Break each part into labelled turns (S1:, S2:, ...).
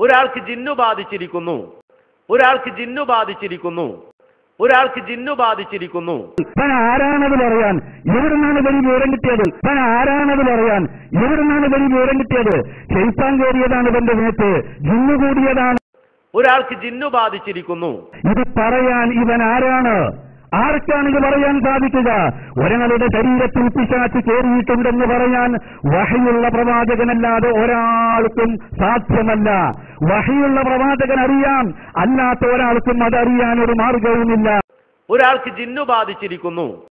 S1: ഒരാൾക്ക് ജിന്നു ബാധിച്ചിരിക്കുന്നു. ഒരാൾക്ക് ജിന്നു ബാധിച്ചിരിക്കുന്നു. ഒരാൾക്ക് ജിന്നു ബാധിച്ചിരിക്കുന്നു.
S2: ആരാണത് പറയാൻ എവിടുന്നാണ് വലിയ വിവരം കിട്ടിയത്? ആരാണത് പറയാൻ എവിടുന്നാണ് വലിയ വിവരം കിട്ടിയത്? ശൈത്താൻ കയറിയതാണ് ഇവന്റെ മേത്ത്. ജിന്നു കൂടിയതാണ്.
S1: ഒരാൾക്ക് ജിന്നു ബാധിച്ചിരിക്കുന്നു.
S2: ഇത് പറയാൻ ഇവൻ ആരാണ്? ആർക്കാണ് ഇത് പറയാൻ സാധിക്കുക? ഒരാളുടെ ശരീരത്തിൽ പിശാച്ച് കയറിയിട്ടുണ്ടെന്ന് പറയാൻ വഹയുള്ള പ്രവാചകനല്ലാതെ ഒരാൾക്കും സാധ്യമല്ല. വഹയുള്ള പ്രവാചകൻ അറിയാം അല്ലാത്ത ഒരാൾക്കും അതറിയാൻ ഒരു മാർഗവുമില്ല.
S1: ഒരാൾക്ക് ജിന്നു ബാധിച്ചിരിക്കുന്നു.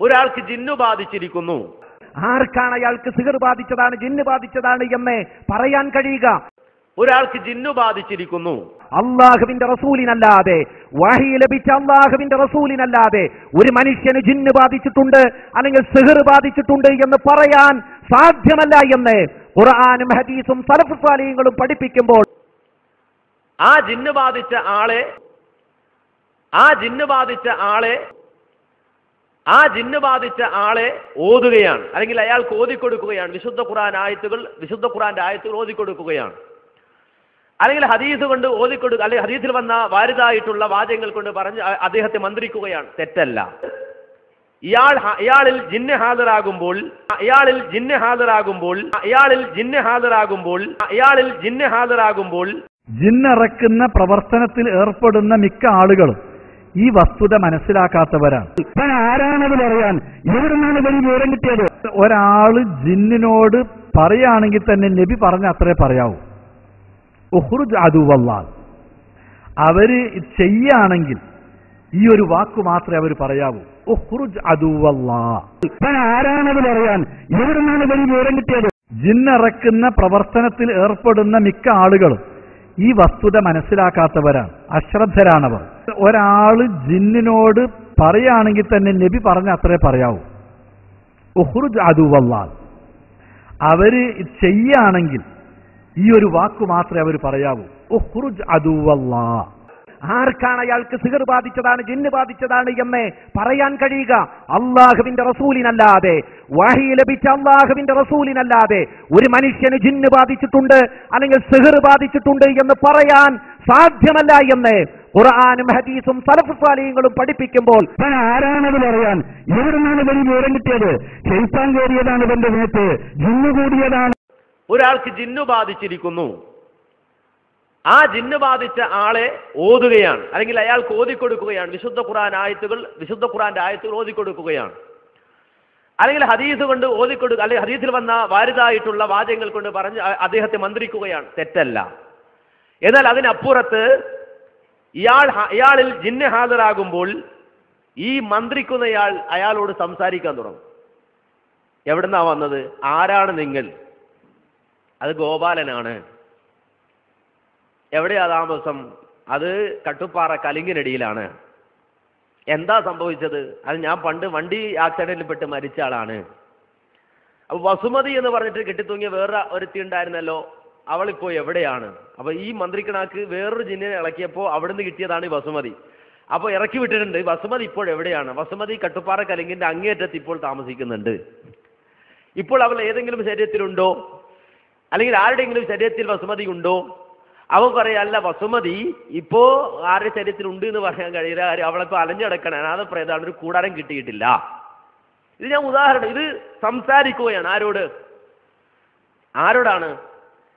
S1: ഒരാൾക്ക് ജിന്നു ബാധിച്ചിരിക്കുന്നു.
S3: ആർക്കാണ് അയാൾക്ക് സിഹർ ബാധിച്ചതാണ് ജിന്ന് ബാധിച്ചതാണ് എന്ന് പറയാൻ കഴിയുക?
S1: ഒരാൾക്ക് ജിന്നു ബാധിച്ചിരിക്കുന്നു.
S3: അള്ളാഹുവിന്റെ റസൂലിനല്ലാതെ വഹി ലഭിച്ച അള്ളാഹുവിന്റെ റസൂലിനല്ലാതെ ഒരു മനുഷ്യന് ജിന്ന് ബാധിച്ചിട്ടുണ്ട് അല്ലെങ്കിൽ സിഹർ ബാധിച്ചിട്ടുണ്ട് എന്ന് പറയാൻ സാധ്യമല്ല എന്ന് ഖുർആാനും ഹദീസും സലഫ് പഠിപ്പിക്കുമ്പോൾ
S1: ആ ജിന്ന് ബാധിച്ച ആളെ ആ ജിന്ന് ബാധിച്ച ആളെ ആ ജിന്ന് ബാധിച്ച ആളെ ഓതുകയാണ്. അല്ലെങ്കിൽ അയാൾക്ക് ഓതിക്കൊടുക്കുകയാണ്. വിശുദ്ധ ഖുർആൻ ആയത്തുകൾ വിശുദ്ധ ഖുറാന്റെ ആയത്തുകൾ ഓതിക്കൊടുക്കുകയാണ്. അല്ലെങ്കിൽ ഹദീസ് കൊണ്ട് ഓതിക്കൊടുക്കുക അല്ലെങ്കിൽ ഹദീസിൽ വന്ന വാരിതായിട്ടുള്ള വാചകങ്ങൾ കൊണ്ട് പറഞ്ഞ് അദ്ദേഹത്തെ മന്ത്രിക്കുകയാണ്. തെറ്റല്ല. ഇയാൾ ഇയാളിൽ ജിന്ന് ഹാജരാകുമ്പോൾ ഇയാളിൽ ജിന്ന് ഹാജരാകുമ്പോൾ ഇയാളിൽ ജിന്ന് ഹാജരാകുമ്പോൾ ഇയാളിൽ ജിന്ന് ഹാജരാകുമ്പോൾ
S2: ജിന്നിറക്കുന്ന പ്രവർത്തനത്തിൽ ഏർപ്പെടുന്ന മിക്ക ആളുകളും ഈ വസ്തുത മനസ്സിലാക്കാത്തവരാണ്. താൻ ആരാണത് പറയാൻ എവിടുന്നാണ് വലിയ വിവരം കിട്ടിയത്? ഒരാൾ ജിന്നിനോട് പറയുകയാണെങ്കിൽ തന്നെ നബി പറഞ്ഞ അത്രേ പറയാവൂ. ഉഹ്റുജ് അതുവല്ലാൽ അവർ ചെയ്യാണെങ്കിൽ ഈ ഒരു വാക്ക് മാത്രമേ അവർ പറയാവൂ. ഉഹ്റുജ് അതുവല്ലാ ആരാണത് പറയാൻ? എവിടുന്നാണ് വലിയ വിവരം കിട്ടിയത്? ജിന്നിറക്കുന്ന പ്രവർത്തനത്തിൽ ഏർപ്പെടുന്ന മിക്ക ആളുകളും ഈ വസ്തുത മനസ്സിലാക്കാത്തവരാണ് അശ്രദ്ധരാണവർ. ഒരാൾ ജിന്നിനോട് പറയുകയാണെങ്കിൽ തന്നെ നബി പറഞ്ഞ അത്രേ പറയാവൂ. ഉഹ്റുജ് അതുവല്ലാൽ അവർ ചെയ്യുകയാണെങ്കിൽ ഈ ഒരു വാക്ക് മാത്രമേ അവർ പറയാവൂ. ഉഹ്റുജ്
S3: ആർക്കാണ് അയാൾക്ക് സിഹർ ബാധിച്ചതാണ് ജിന്ന് ബാധിച്ചതാണ് എന്ന് പറയാൻ കഴിയുക? അള്ളാഹുവിന്റെ റസൂലിനല്ലാതെ. വഹി ലഭിച്ച അള്ളാഹുവിന്റെ റസൂലിനല്ലാതെ. ഒരു മനുഷ്യന് ജിന്ന് ബാധിച്ചിട്ടുണ്ട് അല്ലെങ്കിൽ സിഹർ ബാധിച്ചിട്ടുണ്ട് എന്ന് പറയാൻ സാധ്യമല്ല എന്ന് ഖുർആാനും ഹദീസും സലഫ് സാലിയങ്ങളും പഠിപ്പിക്കുമ്പോൾ
S2: ആരാണത് പറയാൻ? എവിടുന്നാണ് വലിയ വിവരം കിട്ടിയത്? ശൈത്താൻ കയറിയതാണ് ഇവന്റെ മേത്ത്. ജിന്നു കൂടിയതാണ്
S1: ഒരാൾക്ക് ജിന്നു ബാധിച്ചിരിക്കുന്നു. ആ ജിന്ന് ബാധിച്ച ആളെ ഓതുകയാണ്. അല്ലെങ്കിൽ അയാൾക്ക് ഓതിക്കൊടുക്കുകയാണ്. വിശുദ്ധ ഖുറാൻ ആയത്തുകൾ വിശുദ്ധ ഖുറാന്റെ ആയത്തുകൾ ഓതിക്കൊടുക്കുകയാണ്. അല്ലെങ്കിൽ ഹദീസ് കൊണ്ട് ഓതിക്കൊടുക്കുക അല്ലെങ്കിൽ ഹദീസിൽ വന്ന വാരിതായിട്ടുള്ള വാചകങ്ങൾ കൊണ്ട് പറഞ്ഞ് അദ്ദേഹത്തെ മന്ത്രിക്കുകയാണ്. തെറ്റല്ല. എന്നാൽ അതിനപ്പുറത്ത് ഇയാൾ ഇയാളിൽ ജിന്ന് ഹാജരാകുമ്പോൾ ഈ മന്ത്രിക്കുന്നയാൾ അയാളോട് സംസാരിക്കാൻ തുടങ്ങും. എവിടുന്നാ വന്നത്? ആരാണ് നിങ്ങൾ? അത് ഗോപാലനാണ്. എവിടെയാ താമസം? അത് കട്ടുപ്പാറ കലിങ്ങിനടിയിലാണ്. എന്താ സംഭവിച്ചത്? അത് ഞാൻ പണ്ട് വണ്ടി ആക്സിഡന്റിൽ പെട്ട് മരിച്ച ആളാണ്. അപ്പൊ വസുമതി എന്ന് പറഞ്ഞിട്ട് കെട്ടിത്തൂങ്ങിയ വേറെ ഒരുത്തി ഉണ്ടായിരുന്നല്ലോ. അവളിപ്പോ എവിടെയാണ്? അപ്പൊ ഈ മന്ത്രിക്കണാക്ക് വേറൊരു ജിന്നിനെ ഇളക്കിയപ്പോ അവിടുന്ന് കിട്ടിയതാണ് ഈ വസുമതി. അപ്പൊ ഇറക്കി വിട്ടിട്ടുണ്ട്. വസുമതി ഇപ്പോൾ എവിടെയാണ്? വസുമതി കട്ടുപ്പാറ കലിങ്ങിന്റെ അങ്ങേറ്റത്ത് ഇപ്പോൾ താമസിക്കുന്നുണ്ട്. ഇപ്പോൾ അവൾ ഏതെങ്കിലും ശരീരത്തിലുണ്ടോ? അല്ലെങ്കിൽ ആരുടെയെങ്കിലും ശരീരത്തിൽ വസുമതി ഉണ്ടോ? അവൻ പറയാ അല്ല വസുമതി ഇപ്പോ ആരുടെ ശരീരത്തിലുണ്ട് എന്ന് പറയാൻ കഴിയില്ല. കാര്യം അവളിപ്പോ അലഞ്ഞടക്കണ അനാഥ പ്രേതാണ് ഒരു കൂടാരം കിട്ടിയിട്ടില്ല. ഇത് ഞാൻ ഉദാഹരണം ഇത് സംസാരിക്കുകയാണ്. ആരോട്? ആരോടാണ്?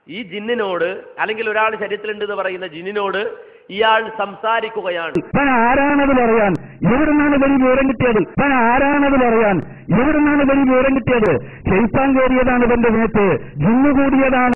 S1: ഈ ജിന്നിനോട് അല്ലെങ്കിൽ ഒരാൾ ശരീരത്തിലുണ്ട് എന്ന് പറയുന്ന ജിന്നിനോട് ഇയാൾ സംസാരിക്കുകയാണ്.
S2: ആരാണത് പറയാൻ? എവിടുന്നാണ് വലിയ വിവരം കിട്ടിയത്? ഞാൻ ആരാണത് പറയാൻ എവിടുന്നാണ് വലിയ വിവരം കിട്ടിയത്? ശൈത്താൻ കയറിയതാണ് ഇവന്റെ മേത്ത്. ജിന്നു കൂടിയതാണ്